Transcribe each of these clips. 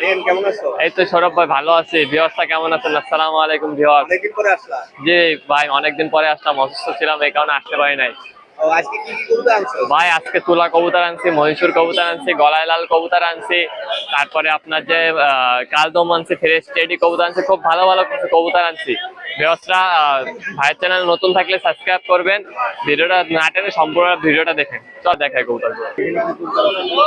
রিয়ান এই তো সৌরভ ভাই ভালো আছি। বিহসটা কেমন আছেন? আসসালামু আলাইকুম বিহস অনেকদিন পরে আসলা জি ভাই অনেকদিন পরে আসলাম অসুস্থ ছিলাম এই কারণে আসতে পারি নাই। ভাই আজকে তুলা কবুতর আনছি মহীশূর কবুতর আনছি গলায় লাল কবুতর আনছি তারপরে আপনার যে কালদম আনছি ফ্রেশ টেডি কবুতর আনছি খুব ভালো ভালো কিছু কবুতর আনছি। ব্যবস্থা ভাইয়ের চ্যানেল নতুন থাকলে সাবস্ক্রাইব করবেন। ভিডিওটা না টেনে সম্পূর্ণ ভিডিওটা দেখেন। চল দেখায় কবুতর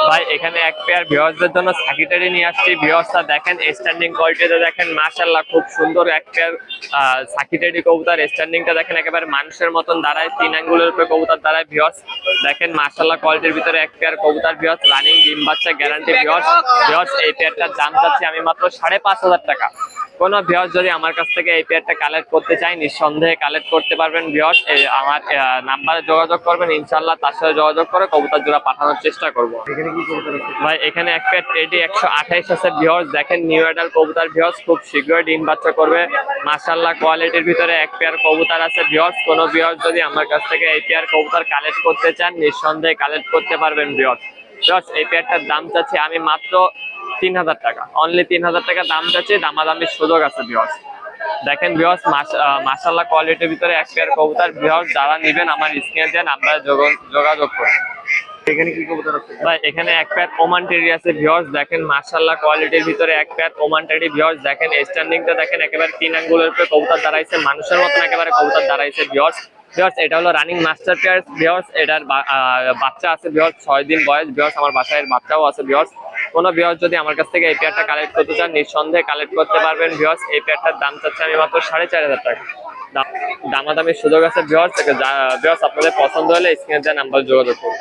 ভাই, এখানে এক পেয়ার ভিউয়ার্সদের জন্য সাকিটারি নিয়ে আসছি। ভিউয়ার্সটা দেখেন স্ট্যান্ডিং কোয়ালিটিতে দেখেন, মাশাআল্লাহ খুব সুন্দর এক পেয়ার সাকিটারি কবুতর। স্ট্যান্ডিংটা দেখেন একেবারে মানুষের মতন দাঁড়ায়, তিন আঙ্গুলের উপরে কবুতর দাঁড়ায় ভিউয়ার্স। দেখেন, মাশাআল্লাহ কোয়ালিটির ভিতরে এক পেয়ার কবুতর ভিউয়ার্স রানিং ডিম বাচ্চা গ্যারান্টি ভিউয়ার্স। ভিউয়ার্স, এই পেয়ারটার দাম চাচ্ছি আমি মাত্র সাড়ে পাঁচ হাজার টাকা। কোনো ভিউয়ার্স যদি আমার কাছ থেকে এই পেয়ারটা কালেক্ট করতে চাই নিঃসন্দেহে কালেক্ট করতে পারবেন ভিউয়ার্স। আমার নাম্বারে যোগাযোগ করবেন ইনশাল্লাহ তার সাথে যোগাযোগ করে কবুতর জোড়া পাঠানোর চেষ্টা করব। ভাই এখানে এক পেয়ার টেডি একশো আঠাইশ আছে ভিউয়ার্স। দেখেন নিউ এডাল কবুতর ভিউয়ার্স খুব শীঘ্রই ডিম বাচ্চা করবে। মাশাল্লাহ কোয়ালিটির ভিতরে এক পেয়ার কবুতর আছে ভিউয়ার্স। কোনো ভিউয়ার্স যদি আমার কাছ থেকে এই পেয়ার কবুতর কালেক্ট করতে চান নিঃসন্দেহে কালেক্ট করতে পারবেন ভিউয়ার্স। ভিউয়ার্স এই পেয়ারটার দাম চাচ্ছি আমি মাত্র তিন হাজার টাকা। অনলি তিন হাজার টাকা দাম চাচ্ছি দামাদামির সুযোগ আছে ভিউয়ার্স দেখেন ভিউয়ার্স মাশাল্লাহ কোয়ালিটির ভিতরে এক পেয়ার কবুতর। ভিউয়ার্স যারা নেবেন আমার স্ক্রিনে দেন আমরা যোগাযোগ করবেন। এখানে কি করতে আছে? ভাই এখানে এক ওমান টেরি আছে ভিউয়ার্স দেখেন মাশাআল্লাহ কোয়ালিটির ভিতরে এক ওমান টেরি ভিউয়ার্স দেখেন স্ট্যান্ডিংটা দেখেন একেবারে তিন আঙ্গুলের উপরে কবুতর দাঁড়াইছে। মানুষের মতন একেবারে কবুতর দাঁড়াইছে ভিউয়ার্স ভিউয়ার্স এটা হলো রানিং মাস্টার পেয়ার ভিওর্স এটার বাচ্চা আছে ভিওর্স ছয় দিন বয়স। ভিওর্স আমার বাসায় বাচ্চাও আছে ভিওর্স কোনো ভিওর্স যদি আমার কাছ থেকে এই পেয়ারটা কালেক্ট করতে চান, নিঃসন্দেহে কালেক্ট করতে পারবেন। ভিওর্স এই পেয়ারটার দাম চাচ্ছে আমি মাত্র সাড়ে চার হাজার টাকা। দাম- দামাদামির সুযোগ আছে ভিওর্স ভিওর্স আপনাদের পছন্দ হলে স্ক্রিনের দেওয়া নাম্বার যোগাযোগ করুন।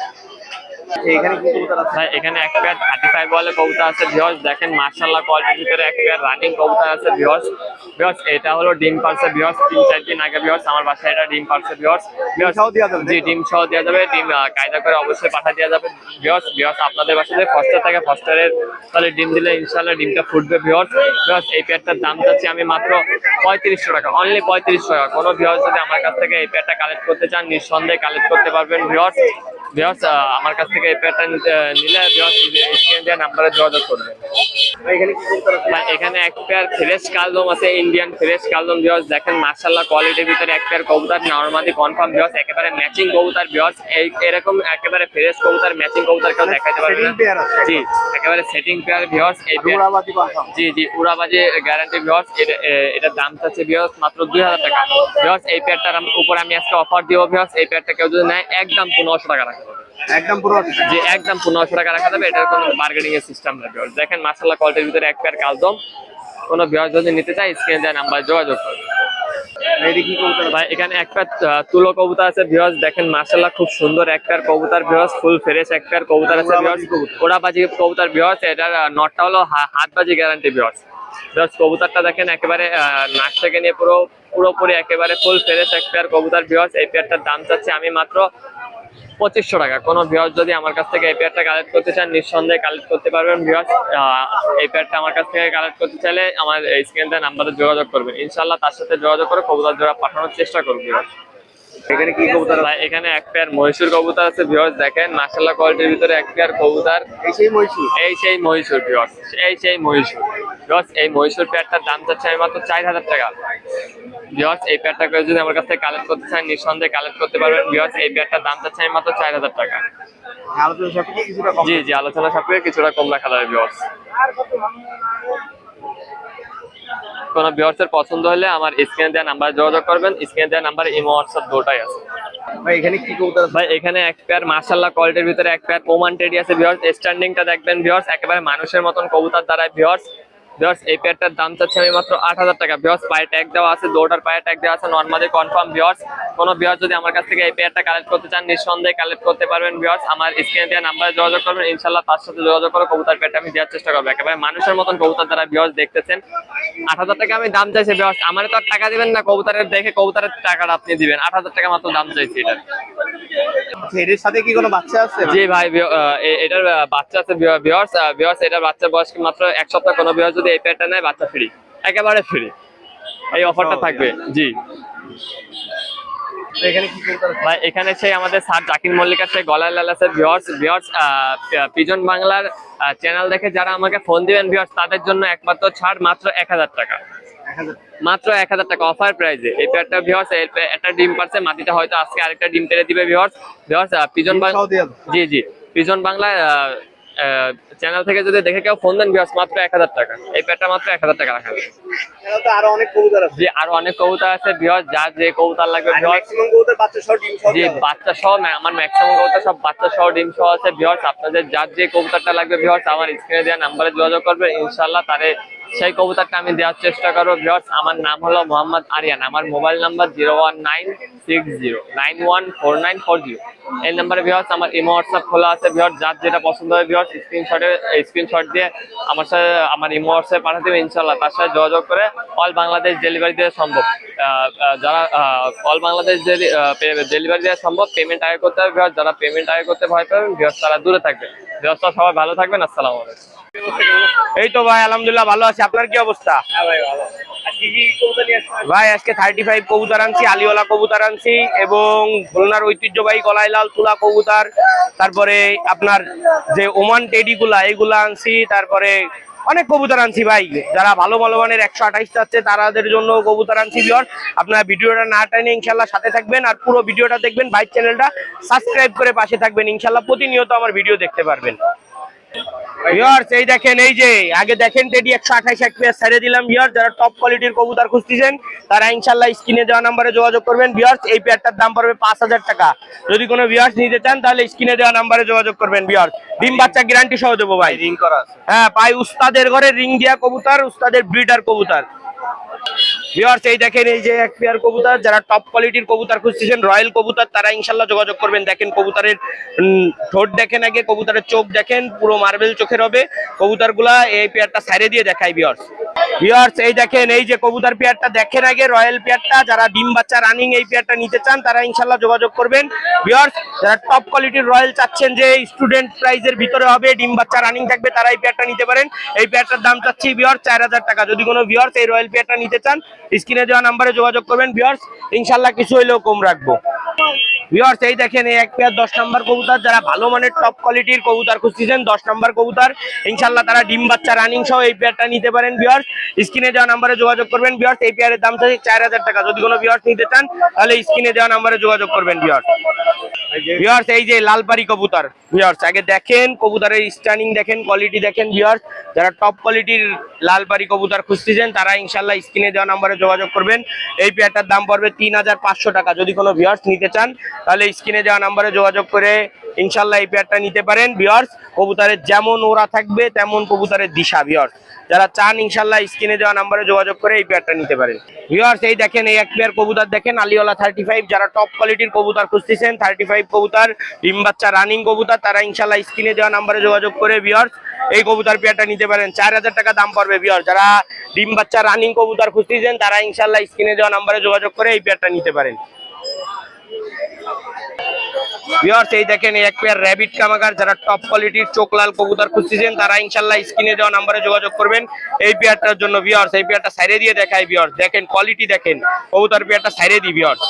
এখানে কি করতে আছে? ভাই এখানে এক পেয়ার থার্টি ফাইভ বলে কবুতর আছে ভিওস দেখেন মার্শাল্লাহ কোয়ালিটির ভিতরে এক পেয়ার রানিং কবুতর আছে ভিওস ভিওস এটা হলো ডিম পারছে ভিওস তিন চার দিন আগে ভিওস আমার বাসায় এটা ডিম পারছে ভিওস ভিওস সহ দেওয়া যাবে, জি ডিম সহ দেওয়া যাবে ডিম কায়দা করে অবশ্যই পাঠা দেওয়া যাবে ভিওস ভিওস আপনাদের বাসাতে ফস্টার থাকে ফস্টারের তাহলে ডিম দিলে ইনশাল্লাহ ডিমটা ফুটবে ভিওস ভিওস এই পেয়ারটার দাম চাচ্ছি আমি মাত্র পঁয়ত্রিশশো টাকা অনলি পঁয়ত্রিশশো টাকা। কোনো ভিওস যদি আমার কাছ থেকে এই পেয়ারটা কালেক্ট করতে চান নিঃসন্দেহে কালেক্ট করতে পারবেন ভিওস ভিওস আমার কাছ থেকে এই পেয়ারটা নিলে ভিওস স্ক্রিন দেওয়া নাম্বারে যোগাযোগ করবেন। ভাই, এখানে এক পেয়ার ফ্রেশ কালদম আছে ইন্ডিয়ান ফ্রেশ কালদম ভিওস দেখেন মার্শাল্লাহ কোয়ালিটির ভিতরে এক পেয়ার কবুতর নর্মালি কনফার্ম ভিওস একেবারে ম্যাচিং কবুতর ভিওস এই এরকম একেবারে ফ্রেশ কবুতর ম্যাচিং কবুতর কেউ দেখাতে পারবে না। জি একেবারে সেটিং পেয়ার ভিওস এই কনফার্ম জি জি উড়াবাজি গ্যারান্টি ভিওস এটার দাম চাচ্ছে ভিওস মাত্র দুই হাজার টাকা। ভিওস এই পেয়ারটার উপর আমি আজকে অফার দিব ভিওস এই পেয়ারটা কেউ যদি নেয় একদম পনেরোশো টাকা রাখা একদম পুরো যে একদম পনেরোশো টাকা রাখা যাবে এটার কোনো বার্গেনিং এর সিস্টেম নেই ভিউয়ার্স। দেখেন মাসাল্লাহ কোয়ালিটির ভিতরে এক পেয়ার কালদম। কোনো ভিউয়ার্স যদি নিতে চায় স্ক্রিনে দেয় নাম্বার যোগাযোগ করবে? এখানে এক পেয়ার আহ, তুলো কবুতর আছে ভিউয়ার্স দেখেন মাসাল্লাহ খুব সুন্দর এক পেয়ার কবুতর ভিউয়ার্স ফুল ফ্রেশ এক পেয়ার কবুতর আছে ওড়াবাজি কবুতর। ওড়াবাজি কবুতর ভিউয়ার্স এটার নটটা হলো হা- হাতবাজি গ্যারান্টি ভিউয়ার্স ভিউয়ার্স কবুতরটা দেখেন একেবারে নাক থেকে নিয়ে পুরো পুরোপুরি একেবারে ফুল ফ্রেশ এক পেয়ার কবুতর ভিউয়ার্স এই পেয়ারটার দাম চাচ্ছে আমি মাত্র পঁচিশশো টাকা। কোনো ভিউয়ার্স যদি আমার কাছ থেকে এই পেয়ারটা কালেক্ট করতে চান, নিঃসন্দেহে কালেক্ট করতে পারবেন ভিউয়ার্স এই পেয়ারটা আমার কাছ থেকে কালেক্ট করতে চাইলে আমার স্ক্রিন স্ক্রিনটা নাম্বারে যোগাযোগ করবেন। ইনশাল্লাহ তার সাথে যোগাযোগ করে কবুতার জোড়া পাঠানোর চেষ্টা করব। ভিউয়ার্স এখানে কি আছে? ভাই, এখানে এক পেয়ার মহীশূর কবুতর আছে ভিউয়ার্স দেখেন মাসাল্লাহ কোয়ালিটির ভিতরে এক পেয়ার কবুতর। এই সেই মহিষী? এই সেই মহীশূর ভিউয়ার্স এই সেই মহীশূর ভিউয়ার্স এই মহীশূর পেয়ারটার দাম চাচ্ছে আমি মাত্র চার হাজার টাকা। ভিউয়ার্স এই পেয়ারটা করে যদি আমার কাছ থেকে কালেক্ট করতে চান নিঃসন্দেহে কালেক্ট করতে পারবেন। ভিউয়ার্স এই পেয়ারটার দাম চাচ্ছে আমি মাত্র চার হাজার টাকা। আলোচনা সাপেক্ষে কিছুটা কম। জি জি আলোচনা সাপেক্ষে কিছুটা কম রাখা যাবে ভিউয়ার্স কোন ভিউয়ার্সের পছন্দ হলে আমার স্ক্রিনে দেওয়া নাম্বারে যোগাযোগ করবেন। স্ক্রিনে দেওয়া নাম্বারে ইমো হোয়াটসঅ্যাপ দুটাই আছে। ভাই এখানে কি আছে? ভাই এখানে এক পেয়ার মার্শাল্লাহ কোয়ালিটির ভিতরে এক পেয়ার ওমান টেডি আছে ভিউয়ার্স স্ট্যান্ডিংটা দেখবেন ভিউয়ার্স একেবারে মানুষের মতন কবুতর দ্বারা ভিউয়ার্স এই পেয়ারটার দাম চাচ্ছে আমি মাত্র আট হাজার টাকা। পায়ে ট্যাগ দেওয়া আছে দৌড়ার পায়ে ট্যাগ দেওয়া আছে নর্মালি কনফার্ম কোনো যদি আমার কাছ থেকে এই পেয়ারটা কালেক্ট করতে চান নিঃসন্দেহে কালেক্ট করতে পারবেন আমার স্ক্রিনে দেওয়া নাম্বারে যোগাযোগ করবেন ইনশাল্লাহ তার সাথে যোগাযোগ করে কবুতর পেয়ারটা আমি দেওয়ার চেষ্টা করব। একেবারে মানুষের মতন কবুতর দ্বারা ভিউয়ার্স দেখতেছেন আট হাজার টাকা আমি দাম চাইছি ভিউয়ার্স আমার তো আর টাকা দিবেন না কবুতারের দেখে কবুতারের টাকাটা আপনি দিবেন। আট হাজার টাকা মাত্র দাম চাইছি এটা এর সাথে কি কোনো বাচ্চা আছে? জি ভাই এটার বাচ্চা আছে এটার বাচ্চার বয়স মাত্র এক সপ্তাহ? কোনো ভিউয়ার্স যদি এই পেয়ারটা নেয় বাচ্চা ফ্রি একেবারে ফ্রি এই অফারটা থাকবে। জি। এখানে আছে ভাই সেই আমাদের স্যার জাকির গলায় লালাসের ভিউয়ার্স ভিউয়ার্স পিজন বাংলার চ্যানেল দেখে যারা আমাকে ফোন দিবেন ভিউয়ার্স তাদের জন্য একমাত্র ছাড় মাত্র এক হাজার টাকা। মাত্র এক হাজার টাকা অফার প্রাইজে এই পেয়ারটা ভিউয়ার্স একটা ডিম পারছে মাটিতে হয়তো আজকে আরেকটা ডিম পেরে দিবে ভিউয়ার্স ভিউয়ার্স পিজন বাংলা। জি জি। পিজন বাংলা চ্যানেল থেকে যদি দেখে কেউ ফোন দেন বিয়াস মাত্র এক হাজার টাকা। এই প্যাটটা মাত্র এক হাজার টাকা রাখা যাবে। আরও অনেক কবুতর আছে। জি আরও অনেক কবুতর আছে বিয়াস যা যে কবুতর লাগবে যে বাচ্চা সহ জি বাচ্চা সহ না আমার ম্যাক্সিমাম কবুতর সব বাচ্চা সহ ডিম সহ আছে বিয়াস আপনাদের যার যে কবুতরটা লাগবে বিয়াস আমার স্ক্রিনে দেওয়া নাম্বারে যোগাযোগ করবে ইনশাল্লাহ তারে সেই কবুতরটা আমি দেওয়ার চেষ্টা করব ভিউয়ার্স আমার নাম হলো মোহাম্মদ আরিয়ান। আমার mobile number zero one nine six zero, nine one four nine four zero. এই নাম্বারে ভিউয়ার্স আমার ইমো, হোয়াটসঅ্যাপ খোলা আছে। ভিউয়ার্স যার যেটা পছন্দ হয় ভিউয়ার্স স্ক্রিনশটে স্ক্রিনশট দিয়ে আমার সাথে, আমার ইমো, হোয়াটসঅ্যাপ পাঠাতে হবে ইনশাআল্লাহ। তার সাথে যোগাযোগ করে অল বাংলাদেশ ডেলিভারি দেওয়া সম্ভব। যারা অল বাংলাদেশ ডেলিভারি দেওয়া সম্ভব পেমেন্ট আগে করতে হবে ভিউয়ার্স যারা পেমেন্ট আগে করতে ভয় পাবেন ভিউয়ার্স তারা দূরে থাকবে। ভিউয়ার্স সবাই ভালো থাকবেন। আসসালামু আলাইকুম। এই তো ভাই আলহামদুলিল্লাহ ভালো আছি। আপনার কি অবস্থা? হ্যাঁ ভাই আজকে ভাই থার্টি ফাইভ কবুতর আনছি আলিওয়ালা কবুতর আনছি এবং খুলনার ঐতিহ্যবাহী গলাইলাল তুলা কবুতর। তারপরে আপনার যে ওমান টেডি গুলা এগুলা আনছি। তারপরে অনেক কবুতর আনছি ভাই। যারা ভালো ভালো মানের একশো আঠাইশ চাচ্ছে তাদের জন্য কবুতর আনছি বিয়র আপনারা ভিডিওটা না টাইনে ইনশাল্লাহ সাথে থাকবেন আর পুরো ভিডিওটা দেখবেন। বাইক চ্যানেলটা সাবস্ক্রাইব করে পাশে থাকবেন। ইনশাল্লাহ প্রতিনিয়ত আমার ভিডিও দেখতে পারবেন। ভিউয়ার্স এই দেখেন এই যে আগে দেখেন টেডি একশো আঠাইশ এক পেয়ার ছেড়ে দিলাম। ভিউয়ার যারা টপ কোয়ালিটির কবুতর খুঁজতেছেন তারা ইনশাল্লাহ স্ক্রিনে দেওয়া নাম্বারে যোগাযোগ করবেন। ভিউয়ার্স এই পেয়ারটার দাম পড়বে পাঁচ হাজার টাকা। যদি কোনো ভিউয়ার্স নিতে চান তাহলে স্ক্রিনে দেওয়া নাম্বারে যোগাযোগ করবেন ভিউয়ার্স ডিম বাচ্চা গ্যারান্টি সহ দেবো ভাই। রিং করা হ্যাঁ পাই উস্তাদের ঘরে রিং দিয়া কবুতর উস্তাদের ব্রিডার কবুতর। ভিউয়ার্স এই দেখেন, এই যে এক পেয়ার কবুতর, যারা টপ কোয়ালিটির কবুতর খুঁজতেছেন রয়্যাল কবুতর, তারা ইনশাল্লাহ যোগাযোগ করবেন। দেখেন, কবুতরের ঠোঁট দেখেন আগে, কবুতরের চোখ দেখেন, পুরো মার্বেল চোখের হবে। কবুতরগুলা এই পেয়ারটা সাইডে দিয়ে দেখাই ভিউয়ার্স ভিউয়ার্স এই দেখেন, এই যে কবুতর পেয়ারটা দেখেন আগে রয়্যাল পেয়ারটা যারা ডিম বাচ্চা রানিং এই পেয়ারটা নিতে চান, তারা ইনশাল্লাহ যোগাযোগ করবেন। ভিউয়ার্স যারা টপ কোয়ালিটির রয়্যাল চাচ্ছেন যে স্টুডেন্ট প্রাইজের ভিতরে হবে, ডিম বাচ্চা রানিং থাকবে, তারা এই পেয়ারটা নিতে পারেন। এই পেয়ারটার দাম চাচ্ছি ভিউয়ার্স চার হাজার টাকা। যদি কোনো ভিউয়ার্স এই রয়্যাল পেয়ারটা নিতে চান স্ক্রিনে দেওয়া নাম্বারে যোগাযোগ করবেন ভিউয়ার্স ইনশাল্লাহ কিছু হইলেও কম রাখব। ভিউয়ার্স এই দেখেন, এই এক পেয়ার দশ নম্বর কবুতর, যারা ভালো মানের টপ কোয়ালিটির কবুতর খুঁজতেছেন, দশ নম্বর কবুতর। ইনশাল্লাহ তারা ডিম বাচ্চা রানিং সহ এই পেয়ারটা নিতে পারেন ভিউয়ার্স স্ক্রিনে দেওয়া নাম্বারে যোগাযোগ করবেন ভিউয়ার্স এই পেয়ারের দাম চাই চার হাজার টাকা। যদি কোনো ভিউয়ার্স নিতে চান, তাহলে স্ক্রিনে দেওয়া নাম্বারে যোগাযোগ করবেন ভিউয়ার্স ভিউয়ার্স এই যে লালপাড়ি কবুতর ভিউয়ার্স আগে দেখেন, কবুতরের স্টানিং দেখেন কোয়ালিটি দেখেন ভিউয়ার্স যারা টপ কোয়ালিটির লালপাড়ি কবুতর খুঁজতেছেন, তারা ইনশাল্লাহ স্ক্রিনে দেওয়া নাম্বারে যোগাযোগ করবেন। এই পেয়ারটার দাম পড়বে তিন হাজার পাঁচশো টাকা। যদি কোনো ভিউয়ার্স নিতে চান তাহলে স্ক্রিনে দেওয়া নাম্বারে যোগাযোগ করে ইনশাল্লাহ এই পেয়ারটা নিতে পারেন ভিউয়ার্স কবুতরের যেমন ওরা থাকবে, তেমন কবুতরের দিশা ভিউয়ার্স যারা চান ইনশাল্লাহ স্ক্রিনে দেওয়া নাম্বারে যোগাযোগ করে এই পেয়ারটা নিতে পারেন। ভিউয়ার্স এই দেখেন, এই এক পেয়ার কবুতর দেখেন, আলিওয়ালা থার্টি ফাইভ যারা টপ কোয়ালিটির কবুতার খুঁজতেছেন থার্টি ফাইভ কবুতার, ডিম বাচ্চা রানিং কবুতার, তারা ইনশাল্লাহ স্ক্রিনে দেওয়া নাম্বারে যোগাযোগ করে ভিউয়ার্স এই কবুতর পেয়ারটা নিতে পারেন। চার হাজার টাকা দাম পড়বে ভিউয়ার্স যারা ডিম বাচ্চা রানিং কবুতার খুঁজতেছেন, তারা ইনশাল্লাহ স্ক্রিনে দেওয়া নাম্বারে যোগাযোগ করে এই পেয়ারটা নিতে পারেন। ভিউয়ার্স এই দেখেন এক পেয়ার র্যাবিট কামাগার, যারা টপ কোয়ালিটির চোখ লাল কবুতর খুঁজতেছেন, তারা ইনশাল্লাহ স্ক্রিনে দেওয়া নাম্বারে যোগাযোগ করবেন। এই পেয়ারটার জন্য ভিউয়ার্স এই পেয়ারটা সাইডে দিয়ে দেখায় ভিউয়ার্স দেখেন কোয়ালিটি দেখেন। কবুতর পেয়ারটা সাইডে দি ভিউয়ার্স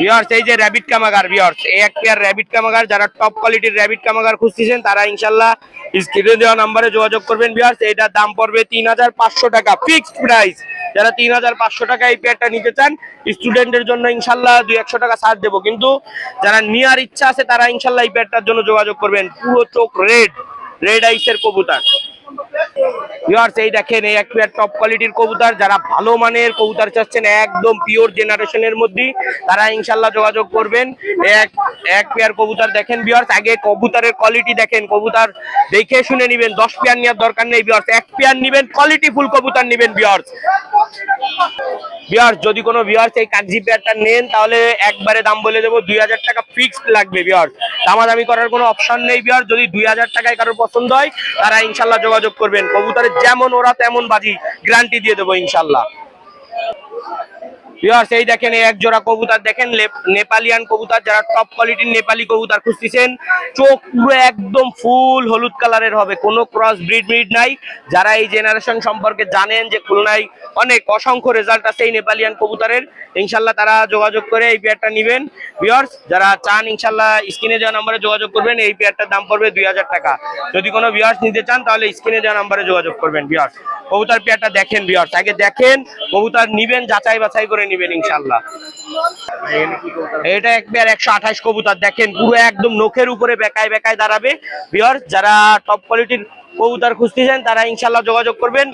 ভিউয়ার্স এই যে র্যাবিট কামাগার ভিউয়ার্স এই এক পেয়ার র্যাবিট কামাগার, যারা টপ কোয়ালিটির র্যাবিট কামাগার খুঁজতেছেন, তারা ইনশাল্লাহ স্ক্রিনে দেওয়া নাম্বারে যোগাযোগ করবেন। ভিউয়ার্স এটার দাম পড়বে তিন হাজার পাঁচশো টাকা। ফিক্সড প্রাইস যারা তিন হাজার পাঁচশো টাকা এই পেয়ারটা নিতে চান স্টুডেন্টের জন্য ইনশাল্লাহ দুই একশো টাকা ছাড় দেবো। কিন্তু যারা নেওয়ার ইচ্ছা আছে, তারা ইনশাল্লাহ এই পেয়ারটার জন্য যোগাযোগ করবেন। পুরো চোখ রেড রেড আইসের কবুতার। ভিউয়ার্স এই দেখেন, এই এক পেয়ার টপ কোয়ালিটির কবুতর। যারা ভালো মানের কবুতর চাচ্ছেন, একদম পিওর জেনারেশনের মধ্যে তারা ইনশাল্লাহ যোগাযোগ করবেন। এক এক পেয়ার কবুতর দেখেন ভিউয়ার্স আগে কবুতরের কোয়ালিটি দেখেন, কবুতর দেখে শুনে নিবেন। দশ পেয়ার নেওয়ার দরকার নেই ভিউয়ার্স এক পেয়ার নিবেন কোয়ালিটি ফুল কবুতর নিবেন ভিউয়ার্স ভিউয়ার্স যদি কোনো বিহার সেই কাগজি পেয়ারটা নেন, তাহলে একবারে দাম বলে দেবো দুই হাজার টাকা ফিক্সড লাগবে বিহার দামাদামি করার কোনো অপশন নেই বিহার যদি দুই হাজার টাকায় কারোর পছন্দ হয়, তারা ইনশাল্লাহ যোগাযোগ করবেন। কবুতরের যেমন ওরা তেমন বাজি গ্যারান্টি দিয়ে দেবো ইনশাল্লাহ। ভিউয়ার্স এই দেখেন এক জোড়া কবুতর দেখেন নেপালিয়ান কবুতর যারা টপ কোয়ালিটির নেপালি কবুতর খুঁজতেছেন, চোখ পুরো একদম ফুল হলুদ কালারের হবে, কোনো ক্রস ব্রিড ব্রিড নাই। যারা এই জেনারেশন সম্পর্কে জানেন যে খুলনায় অনেক অসংখ্য রেজাল্ট আছে এই নেপালিয়ান কবুতরের, ইনশাল্লাহ তারা যোগাযোগ করে এই পেয়ারটা নেবেন। ভিউয়ার্স যারা চান, ইনশাল্লাহ স্ক্রিনে দেওয়া নম্বরে যোগাযোগ করবেন, এই পেয়ারটার দাম পড়বে দুই হাজার টাকা। যদি কোনো ভিউয়ার্স নিতে চান, তাহলে স্ক্রিনে দেওয়া নম্বরে যোগাযোগ করবেন ভিউয়ার্স কবুতর পেয়ারটা দেখেন ভিউয়ার্স আগে দেখেন, কবুতর নিবেন যাচাই বাছাই করে নিবেন ইনশাল্লাহ। এটা এক পেয়ার একশো আঠাশ কবুতর। দেখেন, পুরো একদম নখের উপরে বেকায় বেকায় দাঁড়াবে। বিয়ার যারা টপ কোয়ালিটির কবুতর খুঁজতেছেন, তারা ইনশাল্লাহ যোগাযোগ করবেন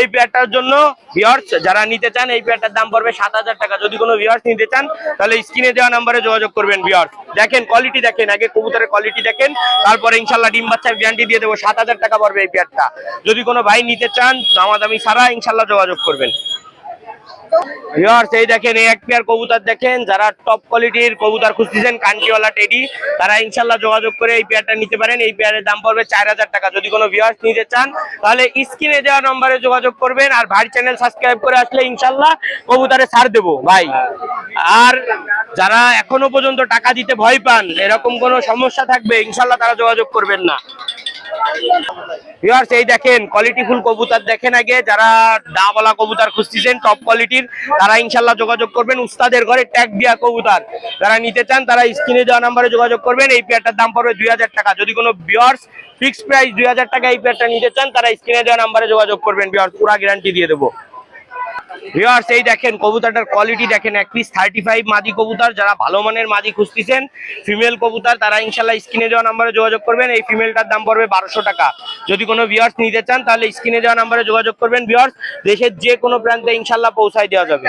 এই পেয়ারটার জন্য। ভিওর্স যারা নিতে চান, এই পেয়ারটার দাম পড়বে সাত হাজার টাকা। যদি কোনো ভিওর্স নিতে চান, তাহলে স্ক্রিনে দেওয়া নাম্বারে যোগাযোগ করবেন ভিওর্স দেখেন কোয়ালিটি দেখেন, আগে কবুতরের কোয়ালিটি দেখেন, তারপরে ইনশাল্লাহ ডিম বাচ্চার গ্যারান্টি দিয়ে দেবো। সাত হাজার টাকা পড়বে এই পেয়ারটা যদি কোনো ভাই নিতে চান, দামাদামি ছাড়া ইনশাল্লাহ যোগাযোগ করবেন। ভিউয়ার্স এই দেখেন এই এক পেয়ার কবুতর দেখেন, যারা টপ কোয়ালিটির কবুতর খুঁজতেছেন কান্টিওয়ালা টেডি, তারা ইনশাল্লাহ যোগাযোগ করে এই পেয়ারটা নিতে পারেন। এই পেয়ারের দাম পড়বে চার হাজার টাকা। যদি কোনো ভিউয়ার্স নিতে চান, তাহলে স্ক্রিনে দেওয়া নম্বরে যোগাযোগ করবেন আর ভাই চ্যানেল সাবস্ক্রাইব করে আসলে ইনশাল্লাহ কবুতরে ছাড় দেবো, ভাই। আর যারা এখনও পর্যন্ত টাকা দিতে ভয় পান, এরকম কোনো সমস্যা থাকবে, ইনশাল্লাহ তারা যোগাযোগ করবেন না। ভিউয়ার্স এই দেখেন কোয়ালিটি ফুল কবুতর দেখেন আগে। যারা ডাবলা কবুতর খুঁজতেছেন টপ কোয়ালিটির তারা ইনশাল্লাহ যোগাযোগ করবেন। উস্তাদের ঘরে ট্যাগ দিয়া কবুতর। যারা নিতে চান, তারা স্ক্রিনে দেওয়া নাম্বারে যোগাযোগ করবেন। এই পেয়ারটার দাম পড়বে দুই হাজার টাকা। যদি কোনো ভিউয়ার্স ফিক্সড প্রাইস দুই হাজার টাকা এই পেয়ারটা নিতে চান, তারা স্ক্রিনে দেওয়া নাম্বারে যোগাযোগ করবেন। ভিউয়ার্স পুরা গ্যারান্টি দিয়ে দেবো। ভিউয়ার্স এই দেখেন, কবুতরটার কোয়ালিটি দেখেন, এক পিস থার্টি ফাইভ মাদি কবুতর, যারা ভালো মানের মাদি খুঁজতেছেন ফিমেল কবুতর, তারা ইনশাল্লাহ স্ক্রিনে যাওয়া নাম্বারে যোগাযোগ করবেন। এই ফিমেলটার দাম পড়বে বারোশো টাকা। যদি কোনো ভিওয়ার্স নিতে চান, তাহলে স্ক্রিনে দেওয়া নাম্বারে যোগাযোগ করবেন। ভিওয়ার্স দেশের যে কোনো প্রান্তে ইনশাল্লাহ পৌঁছায় দেওয়া যাবে।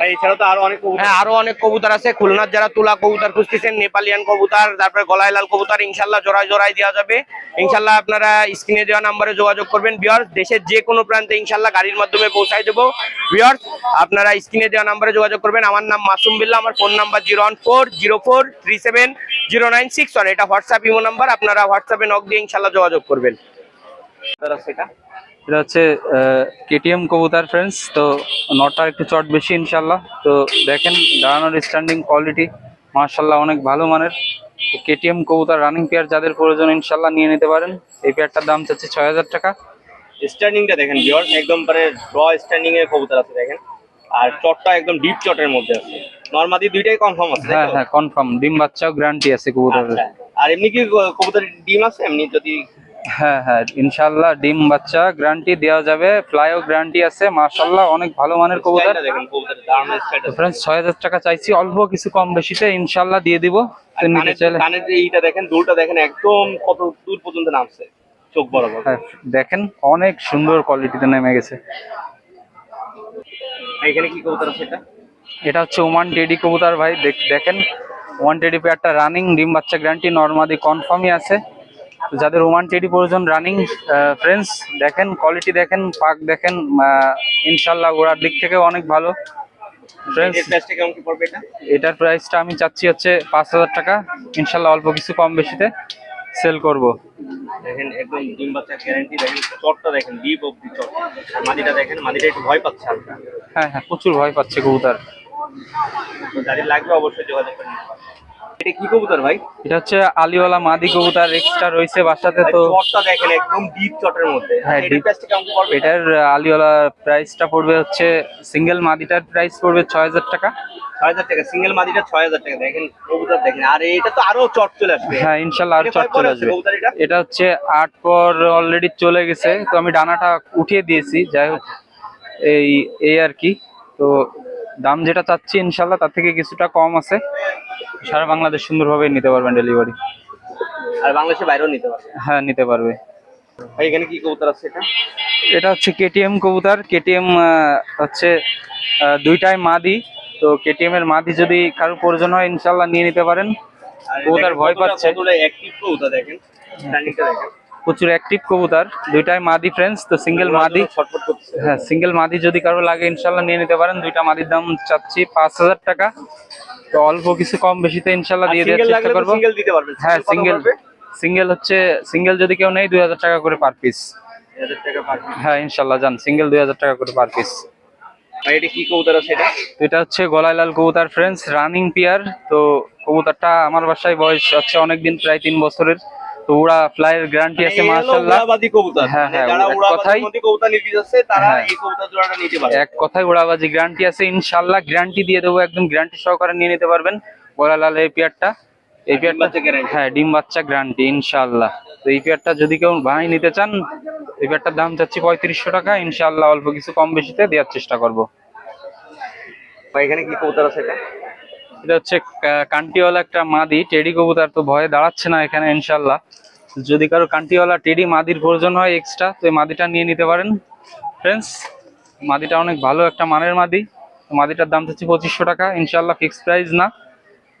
ভাই তো আরও অনেক হ্যাঁ আরও অনেক কবুতর আছে। খুলনার যারা তুলা কবুতর খুঁজতেছেন নেপালিয়ান কবুতর তারপরে গলায় লাল কবুতর ইনশাল্লাহ জোড়ায় জোড়ায় দেওয়া যাবে। ইনশাল্লাহ আপনারা স্ক্রিনে দেওয়া নাম্বারে যোগাযোগ করবেন। বিয়ার্স দেশের যে কোনো প্রান্তে ইনশাল্লাহ গাড়ির মাধ্যমে পৌঁছায় দেবো। বিয়ার্স আপনারা স্ক্রিনে দেওয়া নাম্বারে যোগাযোগ করবেন। আমার নাম মাসুম বিল্লা আমার phone number zero one four zero four three seven zero nine six one এটা হোয়াটসঅ্যাপ ইমো নাম্বার। আপনারা হোয়াটসঅ্যাপে নক দিয়ে ইনশাল্লাহ যোগাযোগ করবেন। আছে এটা হচ্ছে কেটিএম কবুতার ফ্রেন্ডস তো নটার একটু চট বেশি ইনশাল্লাহ তো দেখেন দাঁড়ানোর স্ট্যান্ডিং কোয়ালিটি মার্শাল্লাহ অনেক ভালো মানের। কেটিএম কবুতার রানিং পেয়ার যাদের প্রয়োজন ইনশাল্লাহ নিয়ে নিতে পারেন। এই পেয়ারটার দাম চাচ্ছে ছয় হাজার টাকা। স্ট্যান্ডিংটা দেখেন ভিউয়ার্স একদম মানে র স্ট্যান্ডিং এর কবুতর আছে দেখেন। আর চটটা একদম ডিপ চটের মধ্যে আছে। নরমাদি দুইটাই কনফার্ম আছে হ্যাঁ হ্যাঁ কনফার্ম ডিম বাচ্চাও গ্যারান্টি আছে কবুতরের। আচ্ছা। আর এমনি কি কবুতরের ডিম আছে? এমনি যদি হ্যাঁ হ্যাঁ ইনশাল্লাহ ডিম বাচ্চা গ্যারান্টি দেওয়া যাবে। ফ্লাইও গ্যারান্টি আছে মার্শাল্লাহ অনেক ভালো মানের কবুতর। ফ্রেন্ডস ছয় হাজার টাকা চাইছি অল্প কিছু কম বেশিতে ইনশাল্লাহ দিয়ে দিব। এইটা দেখেন দুলটা দেখেন একদম কত দূর পর্যন্ত নামছে চোখ বরাবর। হ্যাঁ দেখেন অনেক সুন্দর কোয়ালিটিতে নেমে গেছে। এখানে কি কবুতর আছে এটা? এটা হচ্ছে ওমান টেডি কবুতর ভাই দেখ- দেখেন। ওমান টেডি পেয়ারটা রানিং ডিম বাচ্চা গ্যারান্টি নর্মাদি কনফার্মই আছে। যাদের ওমান টেডি প্রয়োজন রানিং ফ্রেন্ডস দেখেন কোয়ালিটি দেখেন পাক দেখেন ইনশাল্লাহ ওরার দিক থেকে অনেক ভালো। এটার প্রাইসটা আমি চাচ্ছি হচ্ছে পাঁচ হাজার টাকা। ইনশাল্লাহ অল্প কিছু কম বেশিতে সেল করব। দেখেন একদম ডিম বাচ্চা গ্যারান্টি দেখেন চটটা দেখেন ডিপ অব্দি চট। মাদিটা দেখেন মাদিটা একটু ভয় পাচ্ছে হ্যাঁ হ্যাঁ প্রচুর ভয় পাচ্ছে কবুতর। যাদের লাগবে অবশ্যই যোগাযোগ করে। এটা কি কবুতর ভাই? এটা হচ্ছে আলিওয়ালা মাদি কবুতর এক্সট্রা রয়েছে বাসাতে তো। চটটা দেখেন একদম ডিপ চটের মধ্যে। হ্যাঁ, পড়বে? এটার আলিওয়ালা প্রাইসটা পড়বে হচ্ছে সিঙ্গেল মাদিটার প্রাইস পড়বে ছয় হাজার টাকা। টাকা সিঙ্গেল মাদিটা ছয় হাজার টাকা। দেখেন কবুতর দেখেন। আর এটা তো আরও চট চলে আসবে। হ্যাঁ আর এটা চট চলে আসবে। এটা? এটা হচ্ছে আট পর অলরেডি চলে গেছে। তো আমি ডানাটা উঠিয়ে দিয়েছি। যাই হোক এই এই আর কি। তো দাম যেটা চাচ্ছি ইনশাল্লাহ তার থেকে কিছুটা কম আছে। সারা বাংলাদেশ সুন্দরভাবে নিতে পারবেন ডেলিভারি আর বাংলাদেশে বাইরেও নিতে পারবে? হ্যাঁ নিতে পারবে। এখানে কি কবুতর আছে এটা? এটা হচ্ছে কেটিএম কবুতর। কেটিএম হচ্ছে দুইটাই মাদি। তো কেটিএম এর মাদি যদি কারও প্রয়োজন হয় ইনশাল্লাহ নিয়ে নিতে পারেন। কবুতর ভয় পাচ্ছে। দেখেন? স্ট্যান্ডিংটা দেখেন। প্রচুর অ্যাক্টিভ কবুতর। দুইটাই মাদি ফ্রেন্ডস তো সিঙ্গেল মাদি। হ্যাঁ সিঙ্গেল মাদি যদি কারও লাগে ইনশাল্লাহ নিয়ে নিতে পারেন। দুইটা মাদির দাম চাচ্ছি পাঁচ হাজার টাকা। তো অল্প কিছু কম বেশিতে ইনশাল্লাহ দিয়ে দেওয়ার সিঙ্গেল চেষ্টা করব। হ্যাঁ সিঙ্গেল সিঙ্গেল হচ্ছে সিঙ্গেল যদি কেউ নেই দুই হাজার টাকা করে পার পিস 1000 টাকা পার piece। হ্যাঁ ইনশাল্লাহ যান সিঙ্গেল দুই হাজার টাকা করে পার পিস এটা কি কবুতর আছে এটা? এটা হচ্ছে গলায় লাল কবুতর ফ্রেন্ডস রানিং পিয়ার তো কবুতরটা আমার বাসায় বয়স হচ্ছে অনেকদিন প্রায় তিন বছরের। তো ওরা ফ্লাইয়ের গ্যারান্টি আছে মাশাআল্লাহ। উড়াবাজি কবুতর। হ্যাঁ, মানে হ্যাঁ, যারা এক কথায়- মধ্যে কবুতর নিতে যাচ্ছে তারা হ্যাঁ। এই কবুতর জোড়াটা নিতে পারে এক কথায় উড়াবাজি গ্যারান্টি আছে ইনশাল্লাহ গ্যারান্টি দিয়ে দেবো একদম গ্যারান্টি সহকারে নিয়ে নিতে পারবেন। গলা লাল এই পেয়ারটা। এই পেয়ারটা হ্যাঁ ডিম বাচ্চা গ্যারান্টি ইনশাল্লাহ তো এই পেয়ারটা যদি কেউ ভাই নিতে চান এই পেয়ারটার দাম চাচ্ছি পঁয়ত্রিশশো টাকা। ইনশাল্লাহ অল্প কিছু কম বেশিতে দেওয়ার চেষ্টা করব। এখানে কি কবুতর আছে এটা? এটা হচ্ছে কান্টিওয়ালা একটা মাদি। টেডি কবুতর তো ভয়ে দাঁড়াচ্ছে না এখানে ইনশাল্লাহ যদি কারও কান্টিওয়ালা টেডি মাদির প্রয়োজন হয় এক্সট্রা তো এই মাদিটা নিয়ে নিতে পারেন। ফ্রেন্ডস মাদিটা অনেক ভালো একটা মানের মাদি। মাদিটার দাম হচ্ছে পঁচিশশো টাকা। ইনশাল্লাহ ফিক্সড প্রাইস না।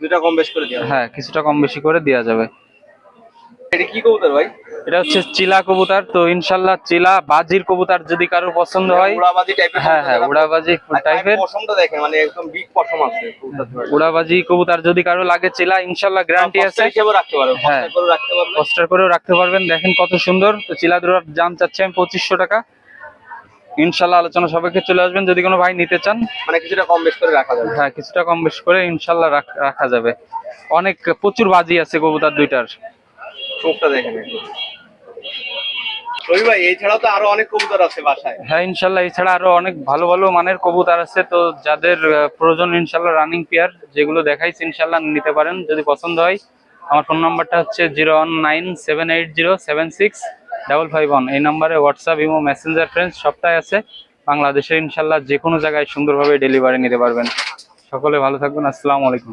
দুটা কম বেশি করে দেওয়া হ্যাঁ কিছুটা কম বেশি করে দেওয়া যাবে। এটা কি কবুতর ভাই? এটা হচ্ছে চিলা কবুতর তো ইনশাল্লাহ চিলা বাজির কবুতর যদি কারও পছন্দ হয় উড়াবাজি টাইপের হ্যাঁ হ্যাঁ উড়াবাজি টাইপের পশমটা দেখেন মানে একদম বিগ পশম আছে কবুতর। উড়াবাজি কবুতর যদি কারও লাগে চিলা ইনশাল্লাহ গ্যারান্টি আছে। হিসেবে রাখতে পারবে হ্যাঁ। করে রাখতে পারবে পোস্টার করেও রাখতে পারবেন। দেখেন কত সুন্দর। তো চিলাদুরার দাম চাচ্ছি আমি পঁচিশশো টাকা। ইনশাল্লাহ আলোচনা সবাইকে চলে আসবেন। যদি কোনো ভাই নিতে চান মানে কিছুটা কম বেশ করে রাখা যাবে। হ্যাঁ কিছুটা কম বেশ করে ইনশাল্লাহ রাখ- রাখা যাবে। অনেক প্রচুর বাজি আছে কবুতর দুইটার। চোখটা তো আরও অনেক কবুতর আছে বাসায়। হ্যাঁ ইনশাল্লাহ, এছাড়া আরও অনেক ভালো ভালো মানের কবুতর আছে। তো যাদের প্রয়োজন, ইনশাল্লাহ রানিং পেয়ার যেগুলো দেখাইছি, ইনশাল্লাহ নিতে পারেন। যদি পছন্দ হয়, আমার ফোন নাম্বারটা হচ্ছে zero one nine seven eight zero seven six double five one এই নাম্বারে হোয়াটসঅ্যাপ ইমো মেসেঞ্জার ফ্রেন্ডস সবটাই আছে। বাংলাদেশের ইনশাল্লাহ, যে কোনো জায়গায় সুন্দরভাবে ডেলিভারি নিতে পারবেন। সকলে ভালো থাকবেন। আসসালামু আলাইকুম।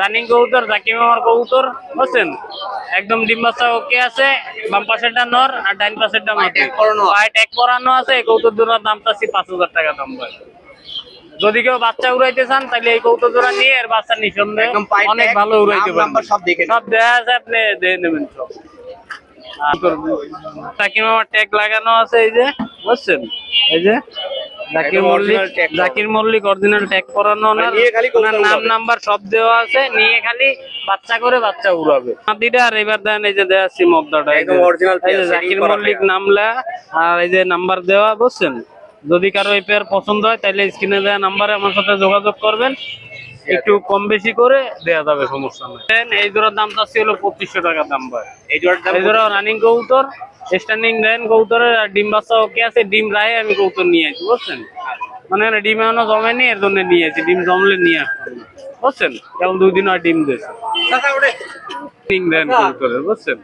রানিং কবুতর জাকিম আমার কবুতর বুঝছেন একদম ডিম বাচ্চা ওকে আছে বাম পাশেরটা নর আর ডাইন পাশেরটা মাটি। tag করানো আছে। পায়ে ট্যাগ করানো আছে এই কবুতর দুটোর দাম চাচ্ছি পাঁচ হাজার টাকা দাম যদি কেউ বাচ্চা উড়াইতে চান তাহলে এই কবুতর জোড়া নিয়ে এর বাচ্চা নিঃসন্দেহে অনেক ভালো উড়াইতে নাম্বার সব দেখে আছে আপনি দিয়ে নেবেন সব। জাকিম আমার ট্যাগ লাগানো আছে এই যে বুঝছেন এই যে জাকির মল্লিক। জাকির অরিজিনাল ট্যাগ করানো ওনার কবুতর ওনার নাম নাম্বার সব দেওয়া আছে নিয়ে খালি বাচ্চা করে বাচ্চা উড়াবে। নাতিটা আর এবার দেন এই যে দেওয়া আছে জাকির মল্লিক। নামলা আর এই যে নাম্বার দেওয়া বুঝছেন? যদি কারও এই পেয়ার পছন্দ হয় তাহলে স্ক্রিনে দেওয়া নাম্বারে আমার সাথে যোগাযোগ করবেন। একটু কম বেশি করে দেওয়া যাবে সমস্যা নেই। এই জোড়ার দাম চাচ্ছি হলো পঁচিশশো টাকা দাম ভাই। এই জোড়ার রানিং কবুতর। স্ট্যান্ডিং দেন কবুতরের আর ডিম বাচ্চা ওকে আছে ডিম রায় আমি কবুতর নিয়ে আসি বুঝছেন? মানে ডিম এখনও জমেনি এর জন্য নিয়ে আসি ডিম জমলে নিয়ে আসতাম বুঝছেন? কেবল দুই দিন হয় ডিম দিয়েছে। দেন কবুতরের বুঝছেন?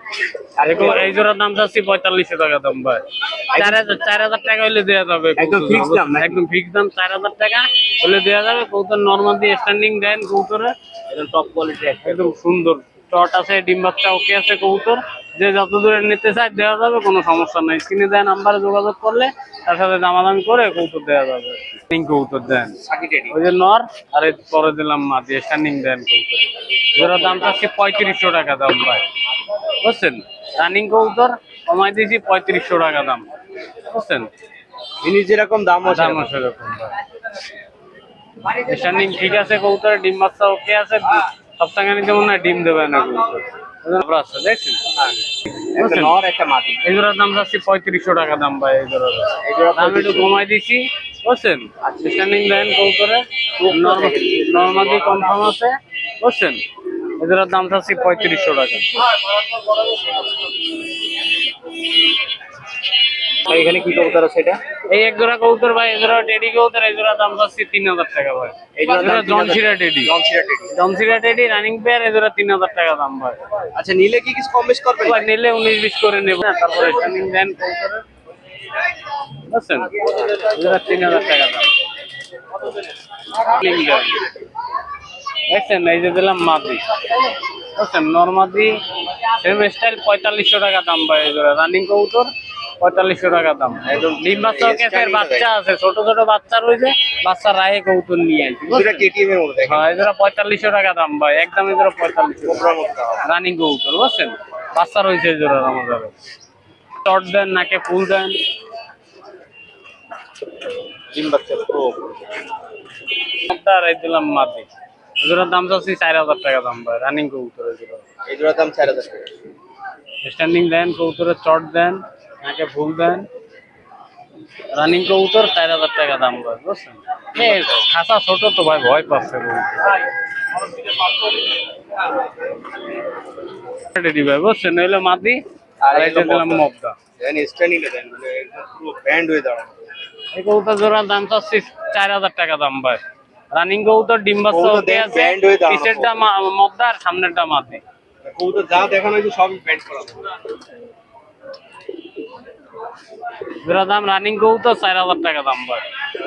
আর এই- জোড়ার দাম চাচ্ছি পঁয়তাল্লিশশো টাকা দাম ভাই। চার হাজার চার হাজার টাকা হলে দেওয়া যাবে একদম। দাম একদম ফিক্স দাম চার হাজার টাকা হলে দেওয়া যাবে কবুতর নর্মাল দিয়ে স্ট্যান্ডিং দেন একদম টপ কোয়ালিটি একদম সুন্দর। চট আছে ডিম বাচ্চা ওকে আছে কবুতর। যে যত দূরে নিতে চায় দেওয়া যাবে কোনো সমস্যা নাই। স্ক্রিনে দেয় নাম্বারে যোগাযোগ করলে তার সাথে দামাদামি করে কবুতর দেওয়া যাবে। স্ট্যান্ডিং কবুতর দেন। ওই যে নর। আর এই পরে দিলাম মা মাটি স্ট্যান্ডিং দেন কবুতর। এগুলোর দাম চাচ্ছি পঁয়ত্রিশশো টাকা দাম ভাই। বুঝছেন? রানিং কবুতর কমাই দিয়েছি পঁয়ত্রিশশো টাকা দাম। বুঝছেন? জিনিস যেরকম দাম আছে দাম ভাই। স্ট্যান্ডিং ঠিক আছে কবুতরের ডিম বাচ্চা ওকে আছে সপ্তাহখানি যেমন না ডিম দেবে না এই জোড়ার দাম যাচ্ছে পঁয়ত্রিশশো টাকা দাম ভাই দাম একটু কমাই দিছি। বুঝছেন স্ট্যান্ডিং লাইন কবুতরে নর্মালি কনফার্ম আছে। বুঝছেন এই দাম যাচ্ছে পঁয়ত্রিশশো টাকা। এখানে কি কবুতর আছে এটা? এই এক জোড়া কবুতর ভাই এই জোড়া টেডি কবুতর এই জোড়া দাম যাচ্ছে তিন হাজার টাকা ভাই। এই জোড়া জনসিরা টেডি। লংসিরা টেডি। জনসিরা টেডি রানিং পেয়ার এই জোড়া টাকা দাম ভাই। আচ্ছা নিলে কি কিছু কম বেশ করবেন ভাই নিলে করে নেব। তারপরে দেন বুঝছেন? এই জোড়া টাকা দাম। দেখছেন এই যে দিলাম মাদি। বুঝছেন নর্মাদি সেম স্টাইল পঁয়তাল্লিশশো টাকা দাম ভাই রানিং কবুতর পঁয়তাল্লিশশো টাকা দাম। একদম ডিম বাচ্চা কেসের বাচ্চা আছে ছোট ছোট বাচ্চা রয়েছে বাচ্চা রাহে কবুতর নিয়ে আসি দুইটা কেটিএম এর মধ্যে দেখেন। হ্যাঁ এদের পঁয়তাল্লিশশো টাকা দাম ভাই একদম এদের পঁয়তাল্লিশশো রানিং কবুতর বুঝছেন? বাচ্চা রয়েছে চট দেন নাকে ফুল দেন। ডিম বাচ্চা দিলাম মাটি এগুলোর দাম চাচ্ছি চার হাজার টাকা দাম ভাই রানিং দাম চার হাজার টাকা। স্ট্যান্ডিং দেন চট দেন। নাকে ফুল দেন রানিং কবুতর চার হাজার টাকা দাম ভাই বুঝছেন? খাসা ছোট তো ভাই ভয় পাচ্ছে রেডি ভাই বুঝছেন? নইলে আর এই দিলাম মানে এই কবুতর জোড়ার দাম চাচ্ছি চার হাজার টাকা দাম ভাই। রানিং কবুতর ডিম বাচ্চা আছে। পিছেরটা আর সামনেরটা মাটি কবুতর যা দেখানো হয়েছে সবই ব্যান্ড করা জোড়া দাম রানিং কবুতর চার হাজার টাকা দাম ভাই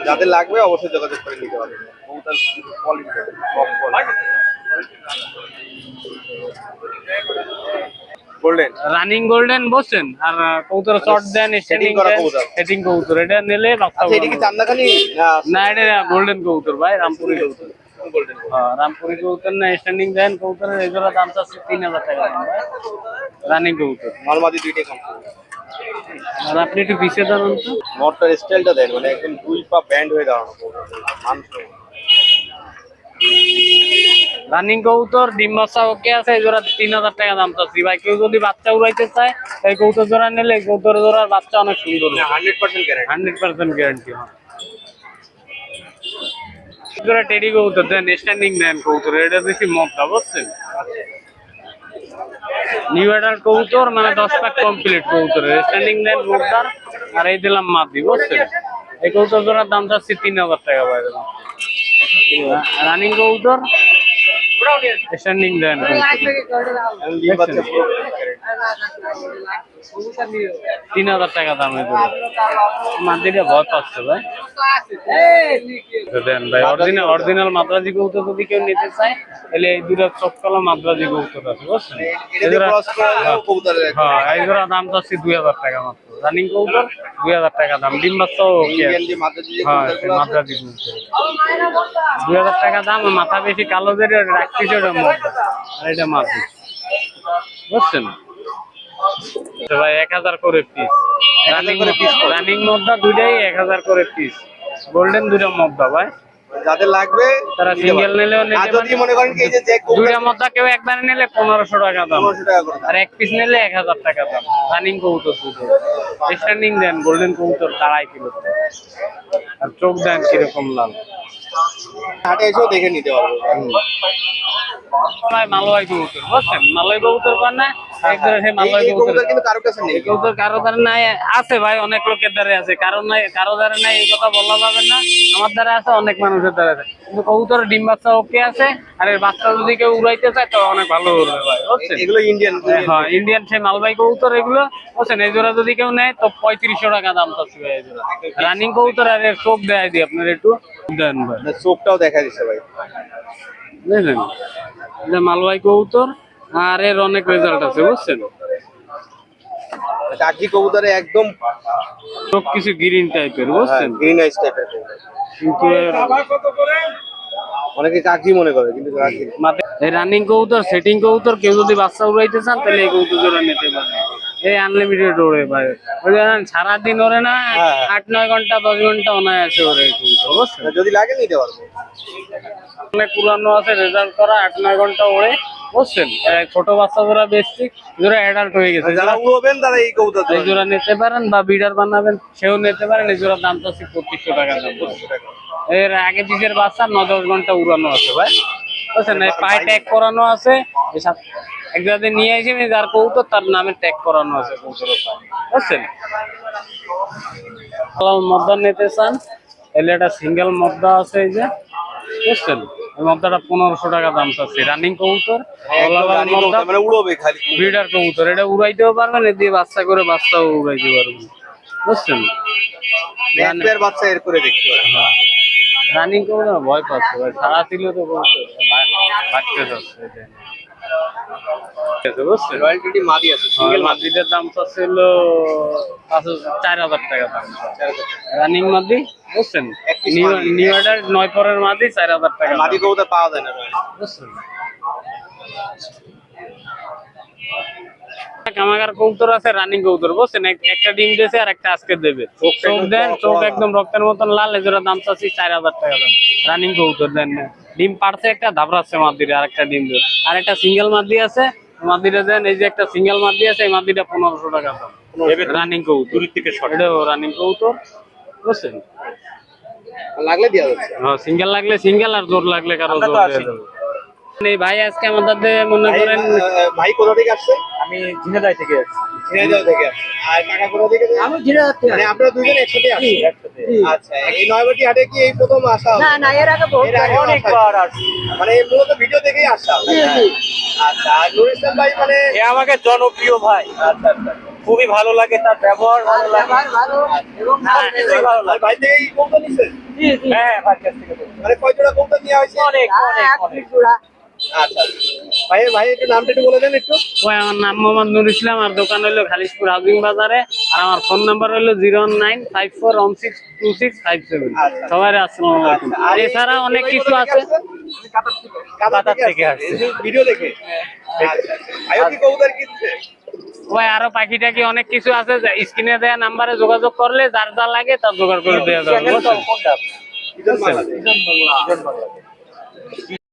যাদের লাগবে অবশ্যই যোগাযোগ করে নিতে পারবেন। কবুতর কোয়ালিটি গোল্ডেন রানিং গোল্ডেন বসছেন আর কবুতর দেন কবুতর। কবুতর। এটা নিলে বাচ্চা আচ্ছা এটা কি চান্দাখানি? না এটা গোল্ডেন কবুতর ভাই রামপুরি কবুতর। গোল্ডেন হ্যাঁ রামপুরি কবুতর না স্ট্যান্ডিং দেন কবুতরের এগুলো দাম চাচ্ছে তিন হাজার টাকা দাম ভাই। রানিং কবুতর। নর্মাদি দুইটাই কম আর আপনি একটু পিছিয়ে দাঁড়ান তো। নটটার স্টাইলটা দেন মানে একদম দুই পা ব্যান্ড হয়ে দাঁড়ানো মানুষ রানিং কবুতর ডিম বাচ্চা ওকে আছে এই জোড়া তিন হাজার টাকা দাম চাচ্ছি। ভাই কেউ যদি বাচ্চা উড়াইতে চায় এই কবুতর জোড়া নিলে এই কবুতর জোড়ার বাচ্চা অনেক সুন্দর hundred percent guarantee hundred percent guarantee হয়। জোড়া টেডি কবুতর দেন স্ট্যান্ডিং দেন কবুতর এটা বেশি মগটা বুঝছেন? নিউ অ্যাডাল্ট কবুতর মানে দশ পাক কমপ্লিট কবুতরের স্ট্যান্ডিং দেন মগদার আর এই দিলাম মাদি বুঝছেন? এই কবুতর জোড়ার দাম যাচ্ছে তিন হাজার টাকা বাইরে রানিং কবুতর স্ট্যান্ডিং পুরো তিন হাজার টাকা দাম মাদিটা ভয় পাচ্ছে ভাই। দেন ভাই অরিজিনাল অরিজিনাল মাদ্রাজি কবুতর যদি কেউ নিতে চায় তাহলে এই দুটো চপকলা মাদ্রাজি কবুতর আছে বুঝছেন। হ্যাঁ। এই জোড়া দাম চাচ্ছি দুই হাজার টাকা মাত্র। রানিং দুই হাজার টাকা দাম। ডিম হ্যাঁ মাদ্রাজি দুই হাজার টাকা দাম মাথা বেশি কালো যে রাখতেছে ওটা মধ্যে আর এটা মাদ্রাজি। বুঝছেন? ভাই এক হাজার করে পিস রানিং মদ্দা দুইটাই এক হাজার করে পিস গোল্ডেন দুইটা মদ্দা ভাই। যাদের লাগবে তারা নিতে সিঙ্গেল নিলেও নিতে যদি মনে করেন কি যে যে দুইটা মদ্দা কেউ একবার নিলে পনেরোশো টাকা দাম। পনেরোশো টাকা করে আর এক পিস নিলে এক হাজার টাকা দাম। রানিং কবুতর স্ট্যান্ডিং দেন গোল্ডেন কবুতর আড়াই কিলো আর চোখ দেন কীরকম লাল। হাটে এসেও দেখে নিতে পারবে। কবুতর বুঝছেন? মালয় কবুতর পান না একবারে সেই এই- মালয় এই কবুতর কবুতর কিন্তু কারও কাছে নেই। কবুতর কারও দ্বারা নাই আছে ভাই অনেক লোকের দ্বারা আছে। কারও কারও দ্বারা নাই এই কথা বলা যাবে না। আমার দ্বারা আছে অনেক মানুষের দ্বারা আছে। কিন্তু কবুতর ডিম বাচ্চা ওকে আছে আর এর বাচ্চা যদি কেউ উড়াইতে চায় তো অনেক ভালো উড়বে ভাই বুঝছেন? এগুলো ইন্ডিয়ান হ্যাঁ ইন্ডিয়ান সেই মালবাই কবুতর এগুলো বুঝছেন? এই জোড়া যদি কেউ নেয় তো পঁয়ত্রিশশো টাকা দাম চাচ্ছি ভাই এই জোড়া। রানিং কবুতর আর এর চোখ দেয় দিই আপনার একটু। দেন ভাই। চোখটাও দেখা দিচ্ছে ভাই। বুঝলেন যে মালবাই কবুতর আর এর অনেক রেজাল্ট আছে বুঝছেন? কাকি কবুতরে একদম সব কিছু গ্রিন টাইপের বুঝছেন? গ্রিন আইস টাইপের কিন্তু অনেকে কাকি মনে করে কিন্তু। রানিং কবুতর সেটিং কবুতর কেউ যদি বাচ্চা উড়াইতে চান তাহলে এই কবুতর জোড়া নিতে পারে এই আনলিমিটেড ওড়ে ভাই। সারাদিন ওরে না হ্যাঁ। আট নয় ঘণ্টা দশ ঘণ্টা আছে ওরে যদি লাগে নিতে পারব। অনেক পুরানো আছে রেজাল্ট করা আট নয় ঘণ্টা ওড়ে বুঝছেন? ছোট বাচ্চা জোড়া বেশি জোড়া অ্যাডাল্ট হয়ে গেছে যারা উড়বেন তারা এই কবুতর এই জোড়া নিতে পারেন বা বিডার বানাবেন সেও নিতে পারেন এই জোড়ার দাম তো পঁচিশশো টাকা দাম। এর আগে পিসের বাচ্চা ন দশ ঘণ্টা উড়ানো আছে ভাই। বুঝছেন? পায়ে ট্যাগ করানো আছে এই এক জায়গাতে নিয়ে এসে আমি যার কৌতো তার নামে ট্যাগ করানো আছে কৌতোর বুঝছেন? মদ্দা নিতে চান এলে একটা সিঙ্গেল মদ্দা আছে এই যে বুঝছেন? এই মদ্দাটা পনেরোশো টাকা দাম চাচ্ছে। রানিং কবুতর রানী কবুতর, মানে উড়বে খালি। ব্রিডার কবুতর। এটা উড়াইতেও পারবেন এ দিয়ে বাচ্চা করে বাচ্চাও উড়াইতে পারবেন। বুঝছেন? বাচ্চা এর করে দেখতে রানিং কবুতর ভয় পাচ্ছে। ভাই সারা ছিল তো কবুতর বাড়তে যাচ্ছে। ঠিক আছে, বুঝছেন? রয়্যাল টিডি মাদি আছে সিঙ্গেল সিঙ্গেল দাম ছিল চার হাজার টাকা দাম। রানিং মাদি বুঝছেন? নিউ অর্ডার নয় পরের মাদি চার হাজার টাকা মাদি কবুতর পাওয়া যায় না বুঝছেন? কামাগার কবুতর আছে রানিং কবুতর বুঝছেন? একটা ডিম দিয়েছে আর একটা আজকে দেবে। চোখ দেন চোখ একদম রক্তের মতন লাল এজোরা দাম চাচ্ছি চার হাজার টাকা দাম। রানিং কবুতর দেন না। ডিম পারছে একটা ধাবড়াচ্ছে মাদিরে আর একটা ডিম দেবে আর একটা সিঙ্গেল মাদি আছে মাদিরে দেন এই যে একটা সিঙ্গেল মাদি আছে এই মাদিটা পনেরোশো টাকা দাম। রানিং দূরের থেকে এটাও রানিং কবুতর। বুঝছেন? লাগলে দেওয়া যাচ্ছে। সিঙ্গেল লাগলে সিঙ্গেল আর জোর লাগলে কারও জোর দিয়ে ভাই আজকে আমাদের মনে করেন ভাই কোথা থেকে আসছে? আমি ঝিনাদাই থেকে আসছি। ঝিনাইদহ থেকে আসছে। আর কাকা কোথা থেকে আমি ঝিনাইদহ থেকে মানে আপনারা দুজন একসাথে আচ্ছা এই নয়বাটি হাটে কি এই প্রথম আসা না না এর আগে বহুত অনেকবার আসছি। মানে মূলত ভিডিও দেখেই আসা আচ্ছা আর নুর ইসলাম ভাই মানে এ আমাকে জনপ্রিয় ভাই। আচ্ছা আচ্ছা। খুবই ভালো লাগে তার ব্যবহার ভালো লাগে। ভালো এবং হ্যাঁ, খুবই ভালো লাগে। ভাই থেকে নিছেন? জি জি। হ্যাঁ ভাই কাছ থেকে। মানে কয় জোড়া কবুতর নেওয়া হয়েছে অনেক অনেক অনেক। জোড়া। আচ্ছা আচ্ছা। ভাই ভাই একটু নামটা একটু বলে দেন একটু। ওই আমার নাম মোহাম্মদ নুর ইসলাম আর দোকান হইল খালিশপুর হাউজিং বাজারে আর আমার ফোন নাম্বার হইল zero nine five four one six two six five seven. সবাই আসসালামু আলাইকুম আর এছাড়া অনেক কিছু আছে। কাতার থেকে আসছে। ভিডিও দেখে? আচ্ছা ওই আরও পাখি টাকি অনেক কিছু আছে। স্ক্রিনে দেয়া নাম্বারে যোগাযোগ করলে যার যা লাগে তার জোগাড় করে দেওয়া যাবে।